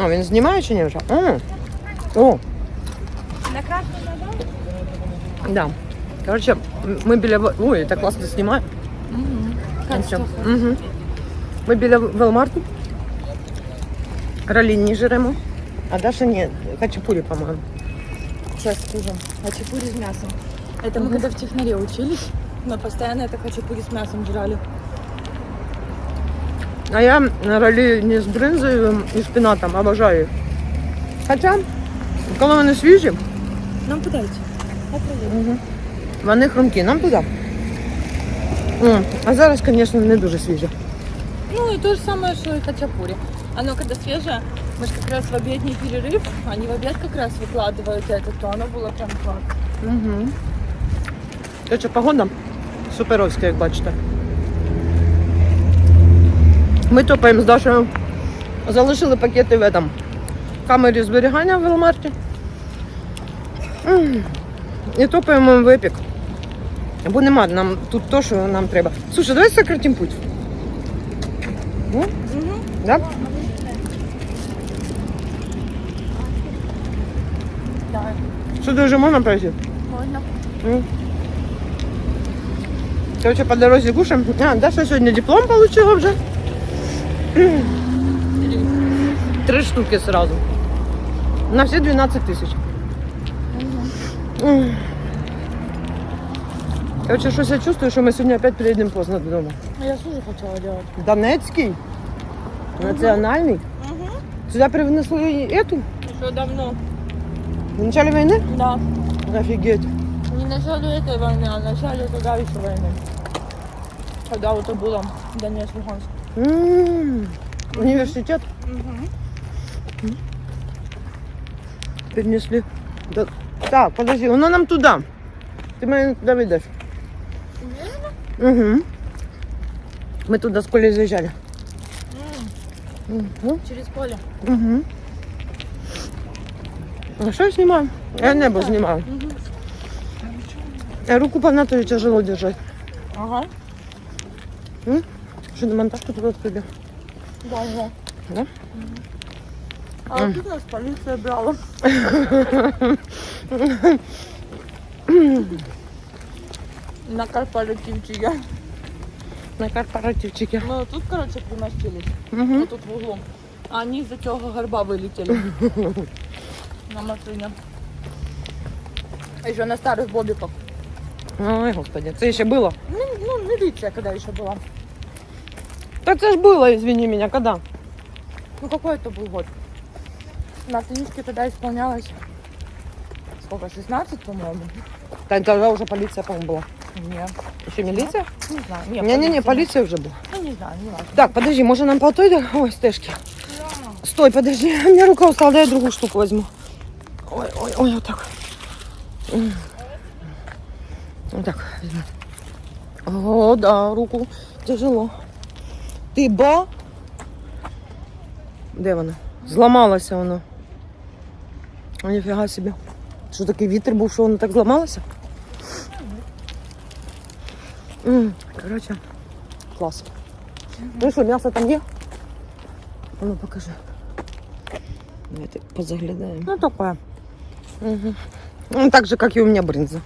А, він знімає чи ні вже? А, о, На красну надо? да. Коротше, ми біля... Ве- Ой, так класно знімає. Катя, Угу. Ми біля Велмарту. Раліні жремо. А Даша ні, хачапурі, по-моєму. Сейчас скажем. Хачапури с мясом. Это мы когда в технаре учились, мы постоянно это хачапури с мясом жрали. А я ралі не з бринзою і шпинатом, обожаю їх. Хоча, коли вони свіжі, Нам подайте. Попробуй. вони хрумкі, нам туди. М, А зараз, звісно, не дуже свіжі. Ну и то же самое, что и хачапури. Оно когда свежее, мы же как раз в обедний перерыв, они в обед как раз выкладывают это, то оно было прям класс. Угу. Короче, погода суперовська, як бачите. Ми топаємо з Дашою. Залишили пакети в этом камері зберігання в Велмарті. І топаємо в епік. Бо нема нам тут то, що нам треба. Слушай, давай сократим путь. Угу. да? Да, Що дуже можна пройти? можно. Короче, по дороге кушаем. А, Даша сегодня диплом получила уже. Три штуки сразу. На все 12 тысяч. М. Короче, что я чувствую, что мы сегодня опять приедем поздно дома. А Я тоже хотела делать. Донецкий, национальный. Угу. Сюда привнесли эту Еще давно. в начале войны. Да. Офигеть. Не в начале этой войны, а в начале тогда еще войны. Когда вот это было Донецк, Луганск. М. Университет Угу. перенесли. Да- Так, подожди, воно нам туда. Ты мене туди ведеш. Угу. Ми туди з Колею заїжджали. Угу. Через поле. Угу. А що я знімаю? Я небо знімаю. Угу. А руку по натурі тяжело держать. Ага. Що на монтажку туди прибіг. Да, да. Да? А вот тут нас полиция брала. На корпоративчике. На корпоративчике. Ну, тут, короче, примостились. Угу. Вот тут в углу. А они из-за цього горба вылетели. На машине. Еще на старых бобиках. Ой, господи, це ще було. Ну, ну, милиция когда еще была. Та це ж було, извини мене, коли? Ну, какой это был год? На Танюшке тогда исполнялось сколько, 16, по-моему? Та тоді вже поліція, по-моєму, була. Нет, Ще міліція? не знаю. Не, Ні-ні-ні, поліція вже була. Ну, не знаю, не важно. Так, подожди, може нам по той? до- Ой, стежки. Стой, подожди, у меня рука устала, дай я другую штуку возьму. Ой, ой, ой, вот так. М. Вот так возьму. О, да, руку тяжело. Ти ба? Де вона? Зламалася вона. О, ніфіга собі. Що такий вітер був, що вона так зламалася? Коротше, клас. Ну що, м'ясо там є? А Ну, покажи. Давайте позаглядаем. Ну, такое. Угу. Ну, так же, как и у меня бринза.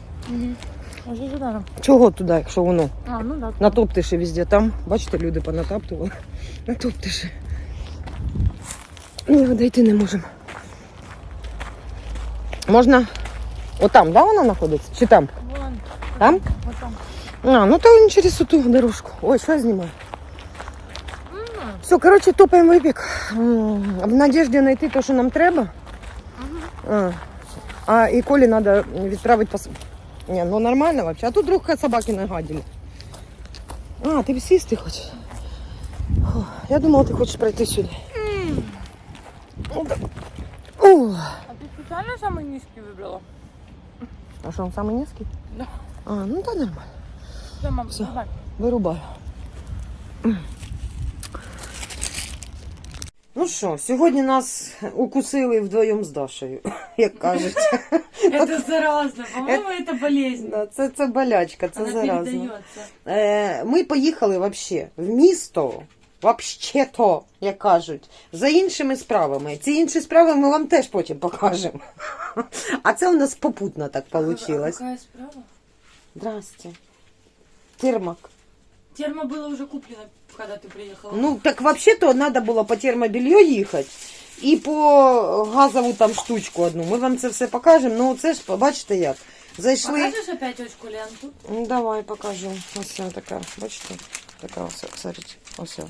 Чого туди, якщо воно? А, ну да. Натоптиши везде. Там, бачите, люди понатаптували. Натоптиши. Ні, дойти не можемо. Можна. Отам, да, вона знаходиться? Чи там? Вон. Там? Вот там. А, ну то не через ту дорожку. Ой, що я знімаю? Все, коротше, топаємо в бік. М, В надежді знайти те, що нам треба. А, а і Колі треба відправити по... с- Ні, ну нормально вообще. А тут вдруг собаки нагадили. А, ти сісти хочеш? Фу, Я думала, ти хочеш пройти сюди. Ну, так. О, А ты специально самый низкий выбрала? А що, він самий низький? Да. А, ну так нормально. Все, мам, Всё. давай. Вирубаю. Ну що, сьогодні нас укусили вдвоєм з Дашею, як кажуть. Это заразно, по-моему, это болезнь. Це, це болячка, це заразно. Е, ми поїхали взагалі в місто Вообще-то, як кажуть, за іншими справами. Ці інші справи ми вам теж потім покажемо. А це у нас попутно так вийшло. Какая справа? Здрасте. Термок. Термо было уже куплено, когда ты приехала. Ну, так вообще-то надо было по термобелье їхати і по газову там штучку одну. Ми вам це все покажемо. Ну, це ж, бачите як. Зайшли. Покажешь опять очку ленту? Ну, давай покажу. Ось така, бачите? Така ось, смотрите, ось. Это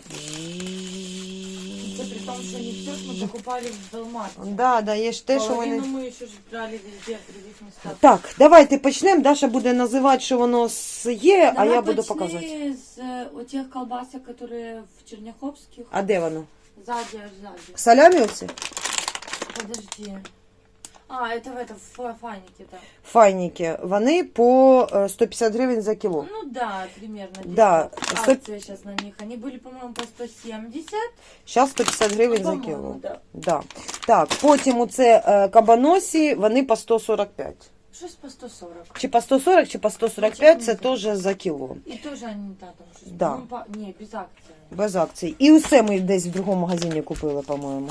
при том, что не все мы покупали в Белмарте. Да, да, є ж те, що Половину вони... мы еще ж брали везде, в других местах. Так, давайте почнемо. Даша буде називати, що воно с- є, а Давай я буду почни показувати. с э, у тех колбасок, которые в Черняховских. А де воно? Сзади, аж сзади. Салямі оці? Подожди. А, это в этом, в фанике, да. Файніки. Вони по е, 150 гривень за кіло. Ну да, примерно. Да, десять. сто- Акция сейчас на них. Они были, по-моему, по 170. Зараз 150 гривень за По-моему, кіло. Да. Да. Так, потім оце е, кабаносі, вони по 145. Щось по 140. Чи по 140, чи по 145, це теж за кіло. І теж они, да, там щось. Да. Ну, по... Ні, без акції. Без акцій. І усе ми десь в другому магазині купили, по-моєму.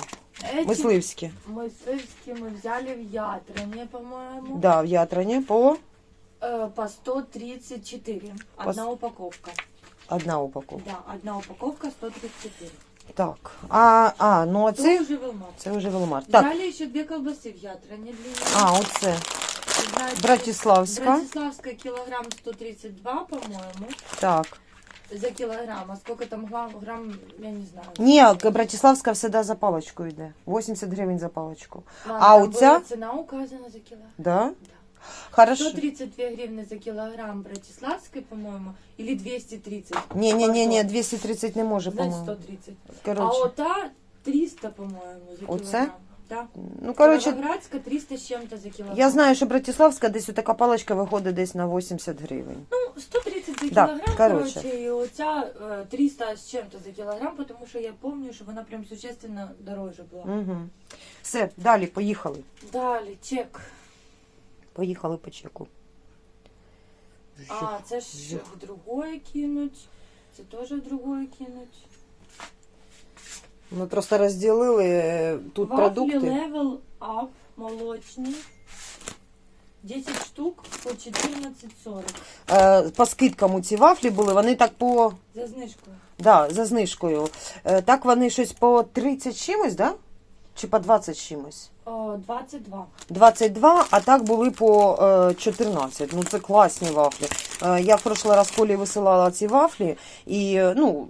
Эти Мисливські. мисливські ми взяли в Ятрані, по-моєму. Да, в Ятрані по Э, по 134. Одна упаковка. одна упаковка. Да, одна упаковка 134. Так. А, а ну Це оце, вже Велмарт. це вже Велмарт. Так. Взяли ще дві колбаси в Ятрані длинні. А, оце. Знаєте, Братиславська. Братиславская килограмм 132, по-моему, Так. За килограмм. А сколько там грамм, грамм я не знаю. Ні, Братиславська всегда за паличку йде. 80 гривень за паличку. Ладно, а у ця? ціна указана за килограмм. Да? Да. Хорошо. 132 гривны за килограмм Братиславской, по-моему, или 230. Ні, ні, ні, ні, Пардон. 230 не може, по-моєму. 130. А ота 300, по-моему, за Оце? Да. Ну, коротше, Кировоградська 300 з чим-то за килограмм. я знаю, що Братиславська десь така паличка виходить десь на 80 гривень. Ну, 130 за Да, кілограм, короче. короче, і оця е, 300 з чим-то за кілограм, тому що я пам'ятаю, що вона прям существенно дороже була. Угу. Все, далі, поїхали. Далі, чек. Поїхали по чеку. А, це ж в другое кинуть. Це теж в другое кинуть. Ми просто розділили е, тут Вафлі продукти. Level Up молочні. 10 штук по 14,40 Е, По скидкам у ці вафлі були, вони так по. за знижкою. Да, за знижкою. Е, Так вони щось по 30 чимось, да? Чи по 20 чимось? О, 22. 22, а так були по е, 14. Ну це класні вафлі. Е, я в прошлий раз Колі висилала ці вафлі, і е, ну,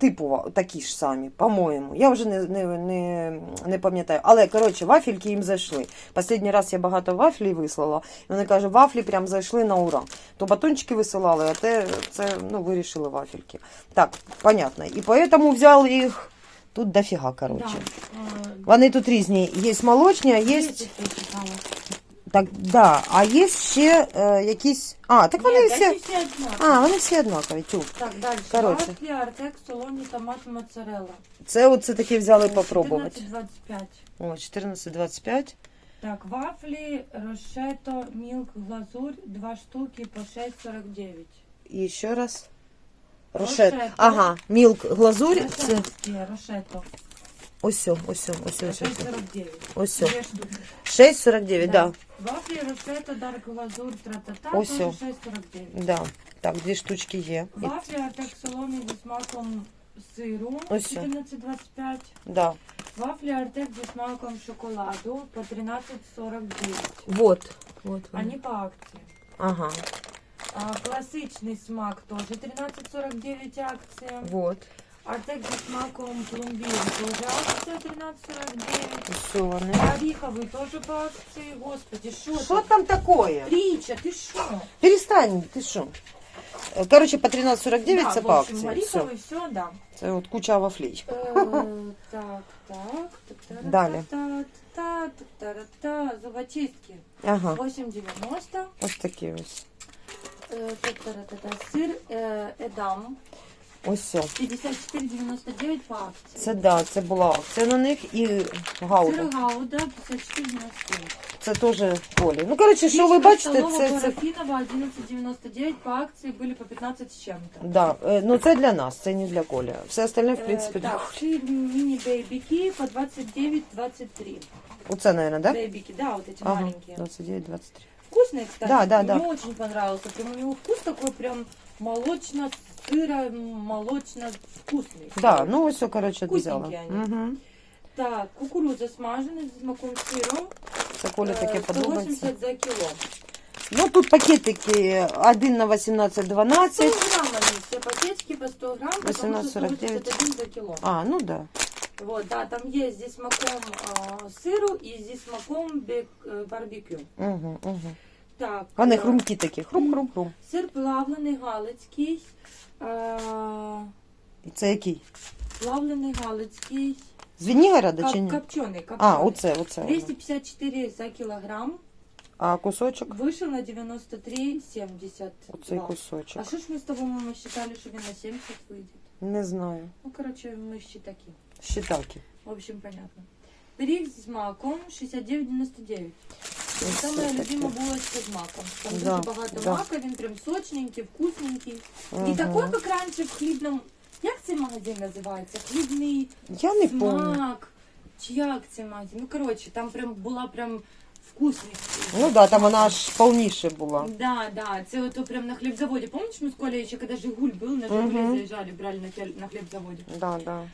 типу такі ж самі, по-моєму. Я вже не, не, не, не пам'ятаю. Але коротше, вафельки їм зайшли. Останній раз я багато вафлі вислала. І вони кажуть, вафлі прям зайшли на ура. То батончики висилали, а те це ну, вирішили вафельки. Так, понятно. І поэтому взяли їх тут дофіга, коротше. Да. Е, Вони тут різні. Є молочні, а є. 30 я читала. Так, да. А є ще е, якісь. А, так вони Ні, всі. всі однакові. А, вони всі однакові. Тю. Так, далі. Коротше. Вафлі, артек, солоні, томат, моцарелла. Це оце таки взяли попробувати. 14,25. О, 14,25. Так, вафлі, рошето, мілк, глазурь, два штуки по 6,49. І ще раз. Рошет. Рошет. Ага, мілк глазурь. Це рошето. ось, ось, ось, ось, ось. 6,49. Ось. о. Дві штуки. 6,49, да. Вафлі, рошето, дарк, глазурь, тра-та-та, Ось теж о. 6,49. Да. Так, дві штучки є. І- Вафлі, артек, солоні зі смаком сиру, Ось о. 14,25. Да. Вафлі, артек зі смаком шоколаду по 13,49. Вот. Вот. вони. Они по акції. Ага. А, класичний смак теж 13,49 акція. Вот. Артек зі смаком пломбір теж акція 13,49. Все вони. Оріховий теж по акції. Господи, що Що це? там такое? Річа, ти що? Перестань, ти що? Е, Коротше, по 13,49 Да, це в по общем, акції. Все. Оріховий, все, да. Це от куча вафлій. Е, Так, так. так, Далі. та- та- та- та- та, Зубочистки. Ага. 8,90. Ось такі ось. Е, та- та- та- та, Сир е, Едам. Ось все. 54,99 по акции. Це да, це була акція на них і гауда. Сыр Гауда 54,99. Це теж колі. Ну, коротше, що ви Яичко бачите, столового це, це парафинова 11,99 по акции были по 15 с чем-то. да, е, ну це для нас, це не для Колі. Все остальне, в принципі, Э, для так, Колі. сыр мини-бейбики по 29,23. Оце, мабуть, да? Бейбики, да, вот эти Ага, маленькие. 29, 23. Вкусные, кстати. Да, да, Мне да. очень понравился. Прям у него вкус такой прям молочно сыро молочно вкусный. Да, ну ось, коротше, взяла. Вкусненькі вони. Угу. Так, кукуруза смажена з маком сиром. Це Колі таке Э, подобається. 180 за кило. Ну, тут пакетики 1 на 18, 100 12. грамм они все пакетики по 100 грамм, потому что 18,49. 181 за кило. А, ну да. Вот, да, там есть здесь маком э, сыру и здесь маком бек, э, барбекю. Угу, угу. Так, Вони е, хрумкі такі, хрум-хрум-хрум. Сир плавлений галицький. Е, І це який? плавлений галицький. З Вінігорода чи Кап, ні? копчений, копчений. А, оце, оце. 254 за килограмм. А кусочок? Вышел на 93,70. Оцей кусочок. А что ж мы с тобой, мама, считали, что он на 70 выйдет? Не знаю. Ну, короче, мы считаки. Щитаки. В общем, понятно. Пирог с маком 69,99. Ось Самая це любима булочка з маком. Там Да, дуже багато да. мака, він прям сочненький, вкусненький. Мгм. Не такой, як раніше в хлібному. Як цей магазин називається? Хлібний Я не пам'ятаю. смак. Чи як цей магазин? Ну, коротше, там прям була прям вкусність. Ну да, там вона аж повніше була. Да, да, це ото прям на хлібзаводі. Помниш, ми з Колею ще коли Жигуль був, на Жигулі Мгм. заїжджали, брали на, хель- на хлібзаводі. Да, да.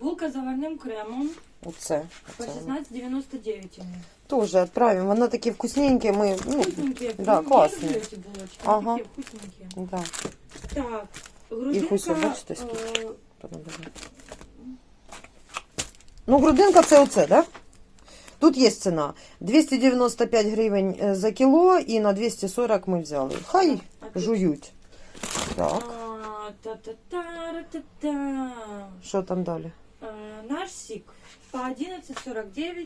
Булка з заварним кремом Оце. по оце. 16,99 вони. Тоже відправимо. Вона такі вкусненькі. Ми, ну, Вкусненькі. да, класні. Я булочки, Ага. такі вкусненькі. да. Так, Їх ось, грудинка, бачите, скільки? е, Ну, грудинка це оце, да? Тут є ціна. 295 гривень е, за кіло і на 240 ми взяли. Хай а, жують. Так, а, Та-та-та-ра-та-та. що там далі? Е, Наш сік по 11,49,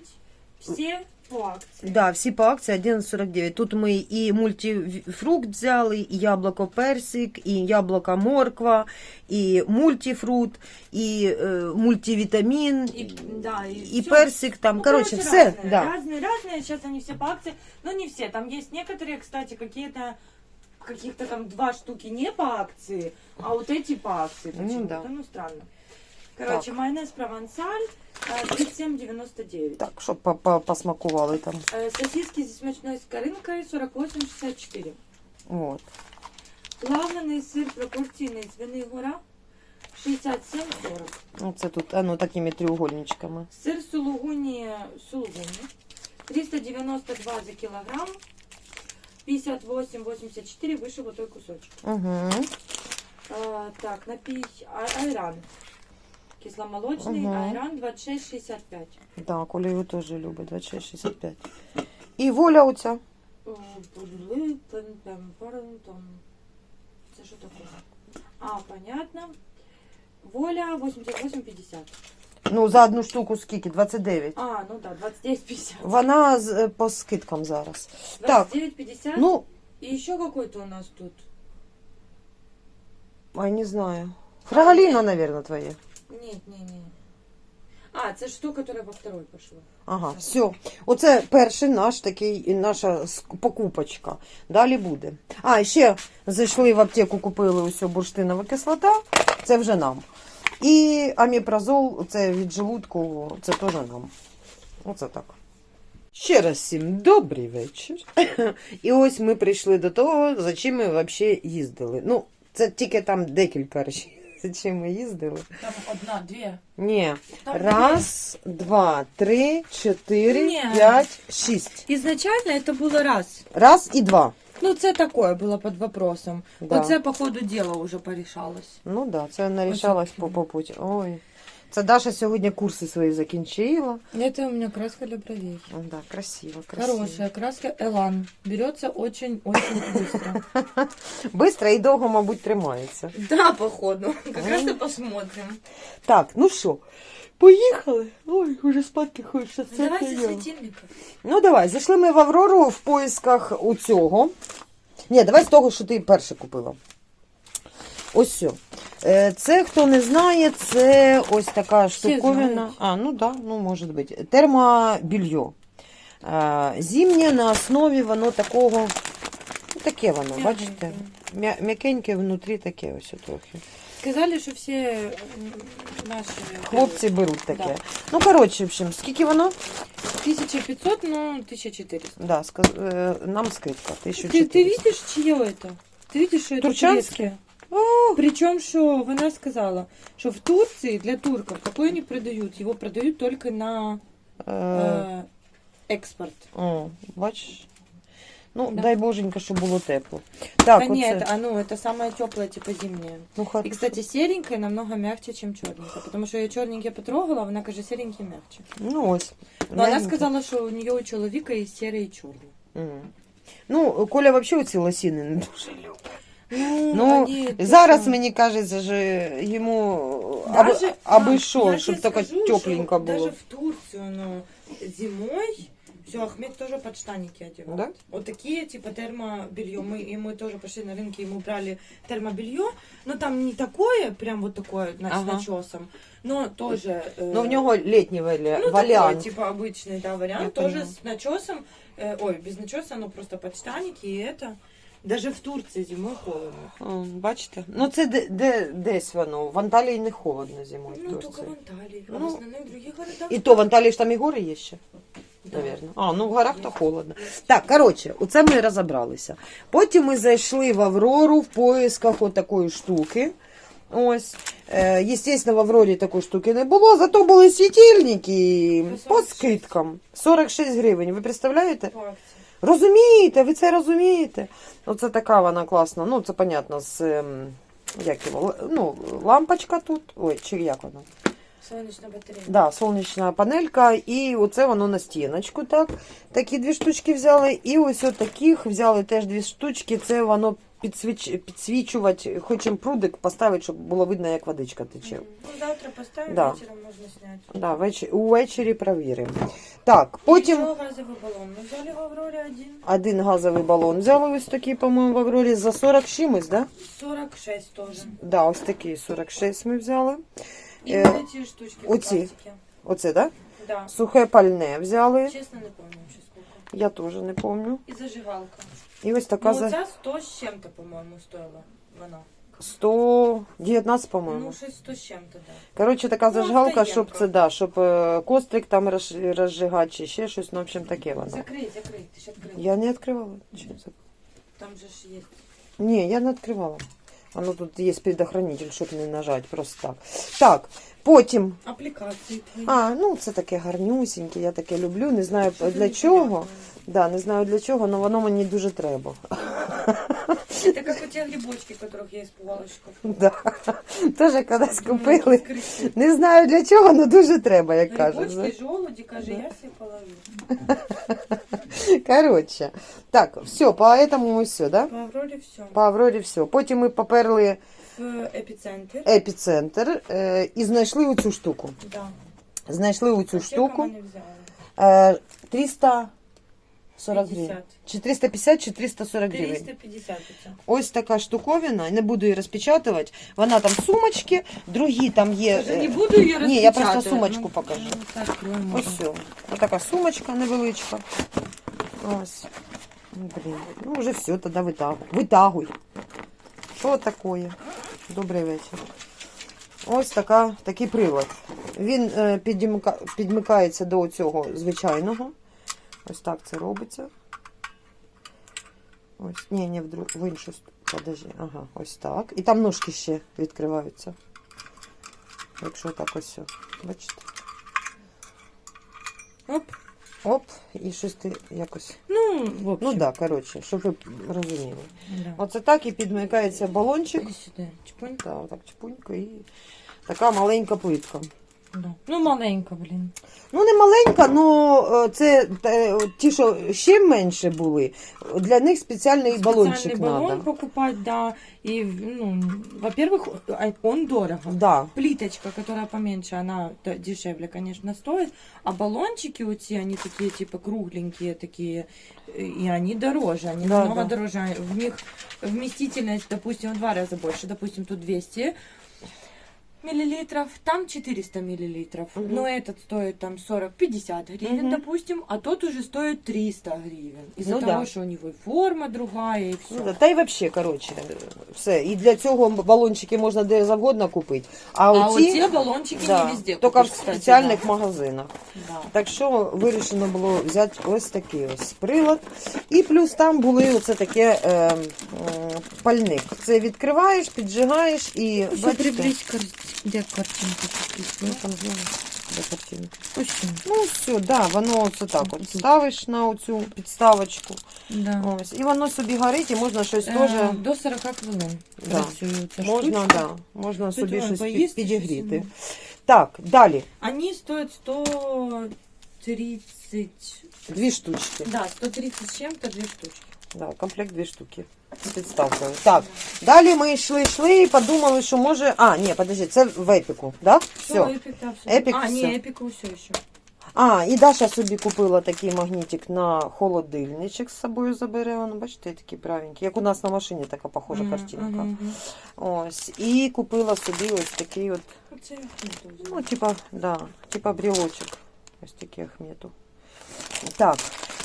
всі по акції. Да, всі по акції 11,49. Тут ми і мультифрукт взяли, і яблуко персик, і яблуко морква, і мультифрут, і е, мультивітамін, И, да, и, і всё. персик там. Ну, короче, все. разные, Да. разные, разные. Сейчас они все по акции. Но не все. Там есть некоторые, кстати, какие-то каких-то там два штуки не по акции, а вот эти по акции. Ну, почему-то. да. Ну, странно. Короче, Так. майонез провансаль э, 37,99. Так, щоб по- по- посмакували там. Э, Сосиски с смачной скоринкой 48,64. От. Плавленый сыр пропорційний з Венигора 67,40. Оце тут, а ну, такими треугольничками. Сыр сулугуни, сулугуни 392 за килограмм. 58,84 выше вот той кусочек. Угу. А, так, напий а- айран. Кисломолочный Мгм. айран 26,65. Да, Коля його теж любить, 26,65. І воля оця. Це що таке? А, понятно. Воля 88,50. Ну, за одну штуку скільки? 29. А, ну да, 29,50. Вона з, е, по скидкам зараз. Так, 29,50. ну, И еще какой-то у нас тут. а не знаю. Фрагаліна, наверное, твоє. Нет, не, не. А, це ж ту, которая во второй пошла. Ага, все. Оце перший наш такий, наша покупочка. Далі буде. А, ще зайшли в аптеку, купили усю бурштинова кислота. Це вже нам. І аміпразол, це від желудку, це теж нам. Оце так. Ще раз всім добрий вечір. І ось ми прийшли до того, за чим ми взагалі їздили. Ну, це тільки там декілька речей, за чим ми їздили. Там одна, две. Ні. Там Раз, два, три, чотири, Ні. п'ять, шість. Изначально это было раз. Раз і два. Ну, це такое було під вопросом. Да. Оце, по ходу дела вже порішалось. Ну так, да, це нарішалось по попуті. Ой. Це Даша сьогодні курси свої закінчила. Это у меня краска для бровей. О, да, красиво, красиво. Хорошая краска Элан. Берется очень-очень быстро. Бистро і довго, мабуть, тримається. Да, походу. Как раз и посмотрим. Так, ну що, поїхали? Ой, уже спадки хочеться. Це Давайте я. светильников. Ну давай, зайшли ми в Аврору в поисках у цього. Ні, давай з того, що ти перше купила. Ось все. Е, Це, хто не знає, це ось така Всі штуковина. знають. А, ну да, ну може бути. Термобільйо. Е, Зимнє на основі воно такого. Ну, таке воно, бачите? М'я- М'якеньке внутрі таке ось трохи. Сказали, що всі м, наші Хлопці беруть таке. Да. Ну, коротше, в общем, скільки воно? 1500, ну 1400. Да, сказ... е, нам скидка. Ты, 1400. ты видишь, чье это? Ты видишь, что это Турчанские? турецкое? Причем, что она сказала, что в Турции для турков такое не продают. Его продают только на Е, э, экспорт. О, бачиш? Ну, Да. дай боженька, щоб було тепло. Так, да оце. нет, а ну это самое теплое, типа зимнее. Ну, хар... И, кстати, серенькая намного мягче, чем черненькая. Потому что я черненькая потрогала, она, каже, серенький мягче. Ну, ось. Но она Мягенько. сказала, что у нее у человека есть серый и черный. Мгм. Ну, Коля взагалі оці лосіни не дуже любить. Ну, Ну, они зараз тоже- мені кажеться, що йому аби, Даже- аби а, що, я щоб тебе таке скажу, тепленько что було. Даже в Турцию, ну, зимой, все, Ахмед тоже подштанники одевал. Да? Вот такие, типа, термобелье. Мы, и мы тоже пошли на рынке, и мы брали термобелье. Но там не такое, прям вот такое, значит, Ага. начесом. Но тоже... э, Ну, в нього літній валя... ну, варіант. такой, типа, обычный, да, вариант. Я тоже поняла. с начесом. Э, ой, без начеса, но просто подштанники, и это... Даже в Турции зимой холодно. О, бачите? Ну, це де, де, десь воно. В Анталії не холодно зимою. в Ну, только Турції. в Анталии. А Ну, в остальных других городах... І то в Анталії ж там і гори є ще. Да. Навірно. А, ну в горах то холодно. Так, коротше, оце ми розібралися. Потім ми зайшли в Аврору в поисках отакої штуки. Ось. Е, естественно, в Аврорі такої штуки не було, зато були світильники По по 46. скидкам. 46 гривень. Ви представляєте? По акции. Розумієте, ви це розумієте? Оце така вона класна. Ну, це понятно, з ем, як його, ну, лампочка тут. Ой, чи як вона? Сонячна батарея. Да, сонячна панелька, і оце воно на стіночку. Так. Такі дві штучки взяли. І ось от таких взяли теж дві штучки. Це воно підсвіч... підсвічувати. Хочемо прудик поставити, щоб було видно, як водичка тече. Мгм. Ну, завтра поставим, Да. вечером можно снять. Да, веч... Увечері провіримо. Так, потім Еще газовый баллон. Мы взяли в Авроре один. один газовий балон взяли ось такий, по-моєму, в Аврорі за 40 з чимось, да? 46 тоже. Да, ось такий 46 ми взяли. И Э, вот эти штучки в оці. пластике. Оце, да? Да. Сухе пальне взяли. Честно не помню вообще сколько. Я теж не пам'ятаю. И зажигалка. І ось така Ну, за за 100 с чем-то, по-моему, стоила она. 119, по-моєму. Ну, 6 100 с чем-то, да. Коротше, така Ну, зажигалка, щоб стоянка. це да, щоб е, кострик там роз- розжигати чи ще щось, ну, в общем, таке воно. Закрыть, закрыть, ты ж открыл. Я не відкривала. Чи це? Там же ж есть. Ні, я не відкривала. Воно тут є предохранитель, щоб не нажати просто так. Так, потім. Аппликации твои. А, ну це таке гарнюсіньке, я таке люблю. Не знаю Что-то для чого. непонятное. Да, не знаю для чого, але воно мені дуже треба. Это как у те грибочки, которых я испугалась в шкафу. Да. Теж колись Ну, купили. скрыть. Не знаю для чого, але дуже треба, як кажуть. Грибочки, знаєш. желуди, каже, Да. я себе половлю. Коротше. Так, все, поэтому все, да? По Авроре все. По Аврорі все. Потім ми поперли В эпицентр. епіцентр е, і знайшли оцю штуку. Да. Знайшли оцю Аптека штуку. мы не взяли. Е, 340 гривень. 50. Чи 340 гривень. 350. Ось така штуковина, не буду її розпечатувати. Вона там сумочки, другі там є. Даже е, не буду ее Ні, я просто сумочку покажу. Так. Ось все. Ось така сумочка невеличка. Ось. Блін. Ну вже все, тоді витягуй. Витягуй. Що таке? Добрий вечір. Ось така, такий прилад. Він е, підімка, підмикається до цього звичайного. Ось так це робиться. Ось, ні, ні, в, друг, в іншу Подожди, ага, ось так. І там ножки ще відкриваються. Якщо так ось. все. Бачите? Оп. Оп, і щось ти якось. Ну, в общем. Ну так, да, коротше, щоб ви розуміли. Да. Оце так і підмикається балончик. Сюда. Чпунь. Так, отак чпунько і така маленька плитка. Да. Ну, маленько, блин. Ну, не маленька, але це те, ті, що ще менше були. Для них спеціальний балончик Специальный баллон треба. покупать, да. И, ну, во-первых, а, он дорого. Да. Плиточка, которая поменьше, она д- дешевле, конечно, стоит. А баллончики у те, они такие, типа, кругленькие такие. э, И они дороже, они Да, намного да. дороже. В них вместительность, допустим, в два раза больше. Допустим, тут 200 миллилитров, там 400 миллилитров. Мгм. Но этот стоит там 40-50 гривен, Мгм. допустим, а тот уже стоит 300 гривен. Из-за Ну того, да. что у него и форма другая, и все. Ну, да. Та й взагалі, коротше, все. І для цього балончики можна де завгодно купити. А, А оці, вот те баллончики да, не везде тільки в спеціальних да. магазинах. Да. Так що вирішено було взяти ось такий ось прилад. І плюс там були оце таке е, м, пальник. Це відкриваєш, піджигаєш і бачите, где картинка? ну, там знову де картинка. Очень. Ну все, да, воно оце так от ставиш на оцю підставочку. Да. Ось, і воно собі горить, і можна щось Е, теж. До 40 хвилин. Да. працює ця Можна, штучка. да, можна Тут собі щось під- поїсти, підігріти. щось, Так, далі. Они стоят 130... Дві штучки. Да, 130 с чем-то, две штучки. Да, комплект дві штуки. З підставкою. Так, далі ми йшли, йшли і подумали, що може. А, ні, подожди, це в епіку, да? Все, Все. эпик, да, все. Эпик а, всё. не, эпику все еще. А, і Даша собі купила такий магнітик на холодильничок з собою забере. Воно, бачите, такий правенький. Як у нас на машині така похожа картинка. Ось. І купила собі ось такий от, ну, типа, да, типа брелочок. Ось такий Ахмету. Так,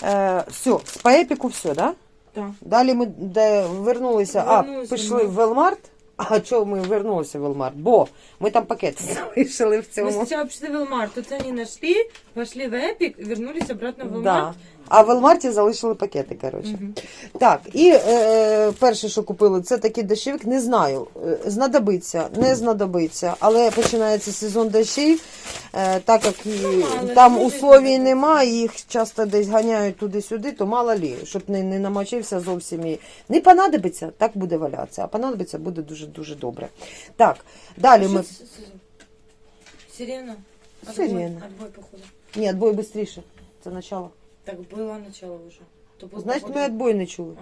е, все, по епіку все, да? Да. Далі ми де вернулися, а пішли ми. в Велмарт. А чого ми вернулися в Велмарт? Бо ми там пакети залишили в Мы цьому. сначала пришли в Велмарт, тут они нашли, пошли в Эпик, вернулись обратно в Да. Велмарт. А в Велмарті залишили пакети, коротше. Мгм. Так, і е, перше, що купили, це такий дощовик. Не знаю, е, знадобиться, не знадобиться, але починається сезон дощів, так як і там условій немає, їх часто десь ганяють туди-сюди, то мало лі, щоб не, не намочився зовсім. І... Не понадобиться, так буде валятися, а понадобиться буде дуже-дуже добре. Так, далі ми. Сирена. Сирена. Отбой, походу. Ні, відбой швидше. Це начало. Так было начало уже. То Значить, ми відбой не чули.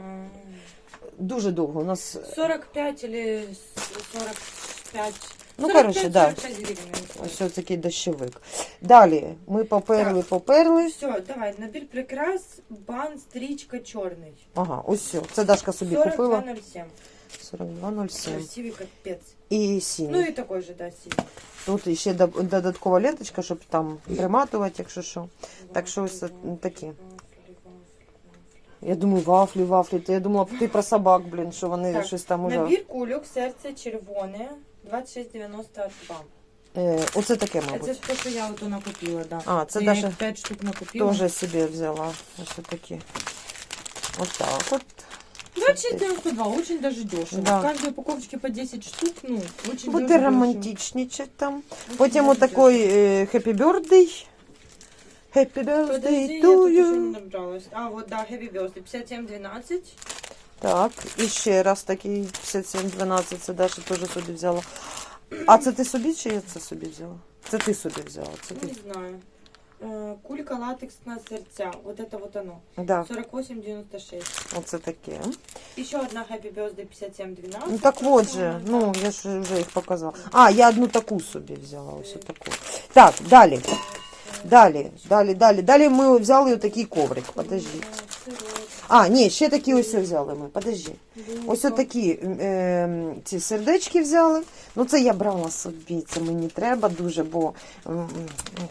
Дуже довго. У нас 45 или 45. Ну, 45, коротше, да. ось ось такий дощовик. Далі ми поперли, поперли. Все, давай, набір прикрас, бан, стрічка, чорний. Ага, ось все. Це Дашка собі купила. 42,07. 42,07. Красивий капець. І Ну синій. і такой же, да, синий. Тут ще додаткова ленточка, щоб там приматувати, якщо що. Так що ось такі. Я думаю, вафлі, вафлі. Я думала, ти про собак, блін, що вони Так, щось там уже. Набір кульок, серце червоне, 26,92. Е, оце таке, Це мабуть. те, що я ото накупила, да. А, це я їх 5 штук накупила. теж собі взяла. Ось такі. Ось так от. 26,92, очень даже дешево. Да. В каждой упаковочке по 10 штук, ну, очень Буде дешево. романтичничать там. Очень Потім даже отакий е, Happy Birthday. Happy дешево. Подожди, Birthday я to тут еще не you. набралась. А, вот, да, Happy Birthday, 57,12. Так, і ще раз такий 5712, це Даша теж собі взяла. А це ти собі чи я це собі взяла? Це ти собі взяла. Це ти. не знаю. Э, Кулька латексная сердца. Вот это вот оно. Да, 48,96. оце таке. Еще одна Happy Birthday 57,12. Ну так от же, ну я ж вже їх показала. А, я одну таку собі взяла, ось таку. Так, далі. Далі, далі, далі. Далі ми взяли отакий коврик. Подожди. А, ні, ще такі ось взяли ми. Подожди. Ось такі е, ці сердечки взяли. Ну це я брала собі, це мені треба дуже, бо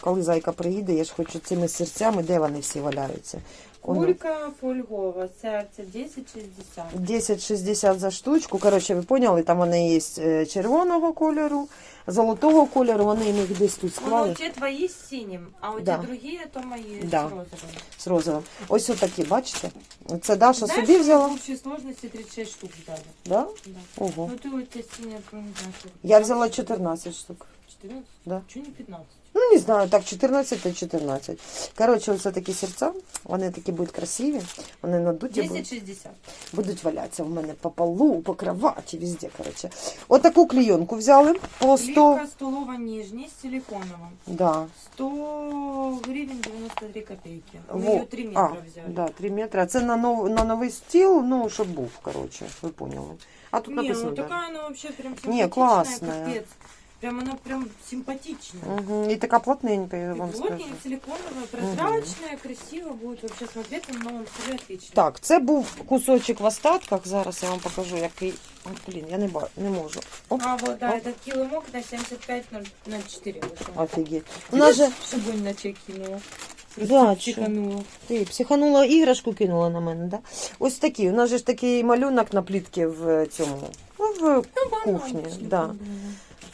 коли зайка приїде, я ж хочу цими серцями, де вони всі валяються. Воно Кулька фольгова, сердце 10,60. 10,60 за штучку. Коротше, ви поняли, там вони є е, червоного кольору, золотого кольору, вони їх десь тут склали у тебя твои с синим, а у Да. другие, то мои Да. с розовым. з розовим. Ось отакі, бачите? Це Даша Знаешь, собі взяла. В общей сложности 36 штук дали. Да? Да. Ого. Ну ты вот тебе я не знаю. Я взяла 14 штук. 14? Да. Чего не 15? Ну, не знаю, так, 14 та 14. Коротше, ось такі серця, вони такі будуть красиві, вони надуті будуть, 10,60. будуть валятися в мене по полу, по кроваті, везде, коротше. Отаку клейонку взяли по 100, Плитка столова нижний с силиконовым. да, 100 гривен 93 копейки. Во. ее 3 а, метра взяли. да, 3 метри. Це на, нов, на новий стіл, ну, щоб був, коротше, ви поняли. А тут Не, написано, ну да. такая она вообще прям Не, классная. капец. Прям она прям симпатичная. Угу. І така плотненька, я вам скажу. Плотненькая, силиконовая, прозрачная, красиво будет вообще смотреться на новом столе отлично. Так, це був кусочок в остатках. Зараз я вам покажу, який. О, блін, я не ба... не можу. Оп, А вот, да, Оп. это киломок на 75 на, на 4 вышел. офігеть. У нас же Чтобы на чек кинула. Да, Психанула. ти психанула іграшку, кинула на мене, да? Ось такий. У нас же ж такий малюнок на плітки в цьому. Ну, в Ну, Кухня, банан, да.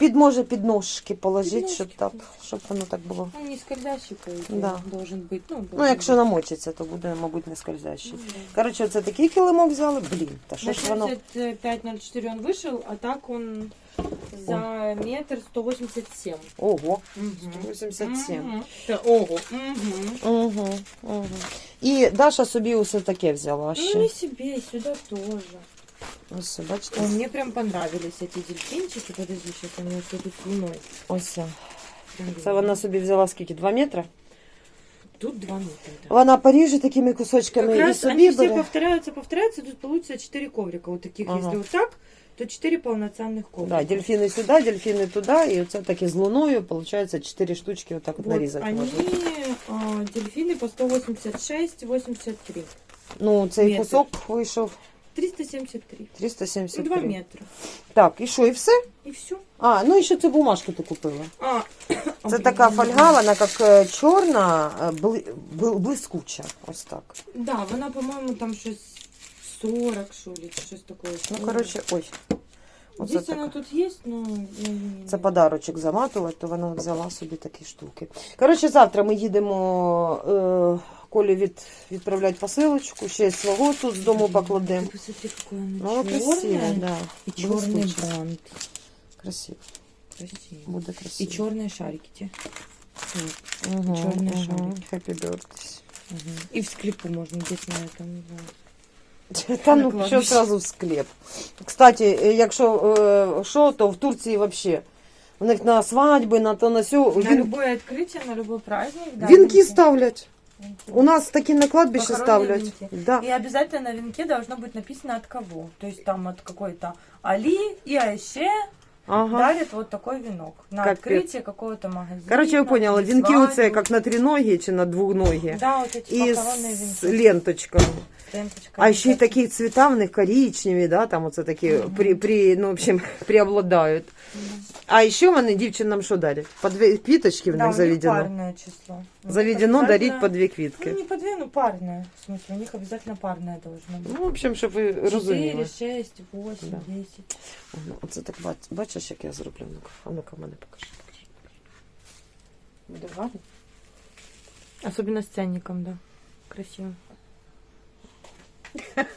да. під може під ножки положити, Під щоб ножки. так, щоб воно так було. Он не скользящий, по идее, Да. должен быть. Ну, Ну, должен якщо быть. намочиться, то буде, мабуть, не скользящий. Ну, да. Коротше, оце такий килимок взяли. Блін, та що На ж воно. 75.04 он вышел, а так он за метр 187. Ого, Мгм. 187. Мгм. Та, Ого. Мгм. Угу, угу. І Даша собі усе таке взяла Ну, ще. не себе, и сюда тоже. Ось, бачите, Ой, мне прям понравились эти дельфинчики. Подожди, сейчас они у тебя тут луной. ось. Це вона собі взяла скільки? Два метри? Тут два метра. Да. Вона поріже такими Как кусочками і раз собі они все бере. повторяются, повторяются. Тут получится 4 коврика. Вот таких, Ага. если вот так, то 4 полноценных коврика. Да, дельфіни сюди, дельфіни туди, і оце таке з луною, виходить, 4 штучки отак от Вот, нарізати они, можна. а, дельфины по 186, 83. Ну, цей метр. кусок вийшов 373. 373. 2 метра. Так, і що, і все? И все. А, ну і ще цю бумажку ти купила. А, Це така фольга, вона як е, чорна, е, бли- бли- блискуча. Ось так. Да, вона, по-моему, там щось 40, що ли, чи щось таке. Ну, коротше, ой. Оце Здесь она така. тут есть, но... я не- Це подарочок заматувати, то вона взяла собі такі штуки. Коротше, завтра ми їдемо е, Колі від, відправляти посилочку, ще свого тут з дому покладемо. Ты посмотри, какое оно Ну, воно красиве, черное. да. И черный Блискуче. бант. Красиво. Красиво. Буде И красиво. черные шарики те. Угу, чорний угу. шарик. Happy birthday. И в склепу можно где-то на этом, не знаю. Та ну Накладеш. що сразу в склеп. Кстати, е, якщо е, що, то в Турції взагалі. У них на свадьби, на то на сьо. На Він... любое открытие, на любой праздник. да, Вінки венки. ставлять. Венки. У нас такі на кладбище Похоронні ставлять. вінки. Да. И обязательно на венке должно быть написано от кого. То есть там от какой-то Али и Айше Ага. дарят вот такой венок на Капец. открытие какого-то магазина. Короче, я поняла, или вінки свадьбу. оце як на тріногі чи на двоногі. Да, вот эти І похоронные з венки. ленточками. А ще й такі цвіта в них коричневі, да, там оце такі Мгм. при, при, ну, в общем, преобладають. Мгм. А ще вони дівчинам що дарять? По дві квіточки в Да, них заведено. парное число. Заведено обязательно- дарить по дві Ну, не по две, ну парное. В смысле, у них обязательно парное должно быть. Ну, в общем, щоб ви розуміли. 4, 6, 8, Да. 10. Ну, Оце так бач- бачиш, як я зроблю. А ну-ка, мене покажи. покажи. Буде гарно? Особенно с ценником, да. Красиво.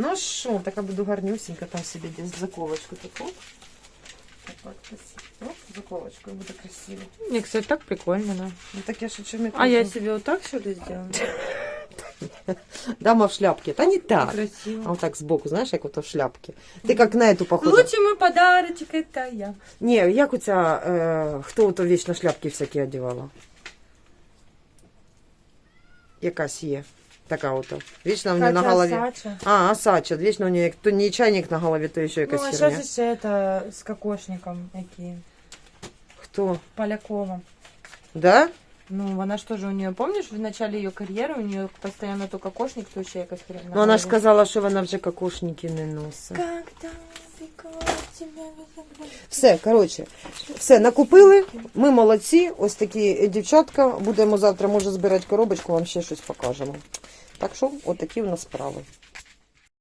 Ну що, така буду гарнюсінька, там собі десь заколочку таку. Так. Оп, буде красиво. Не, кстати, так прикольно, да. Ну так я шучу А я себе вот так что ли сделала? Дама в шляпці. Та не так. А Красиво. вот так сбоку, знаешь, як ото в шляпці. Ти як на эту похожа. Лучший мой подарочек это я. Ні, як оця, е, хто ото вічно шляпки всякі одягала? Якась є. Така ото. Вічно в неї на голові. Сача. А, Асача. Вічно у неї як то не чайник на голові, то ще Ну, якась а херня. сейчас еще это с кокошником какие. Хто? Полякова. Да? Ну, она что же у нее, помнишь, в начале ее карьеры у нее постоянно то кокошник, то еще якась хрень. Ну вона ж сказала, що вона вже кокошники не носить. Когда. Все, коротше, все, накупили. Ми молодці. Ось такі дівчатка. Будемо завтра, може, збирати коробочку, вам ще щось покажемо. Так що, отакі в нас справи.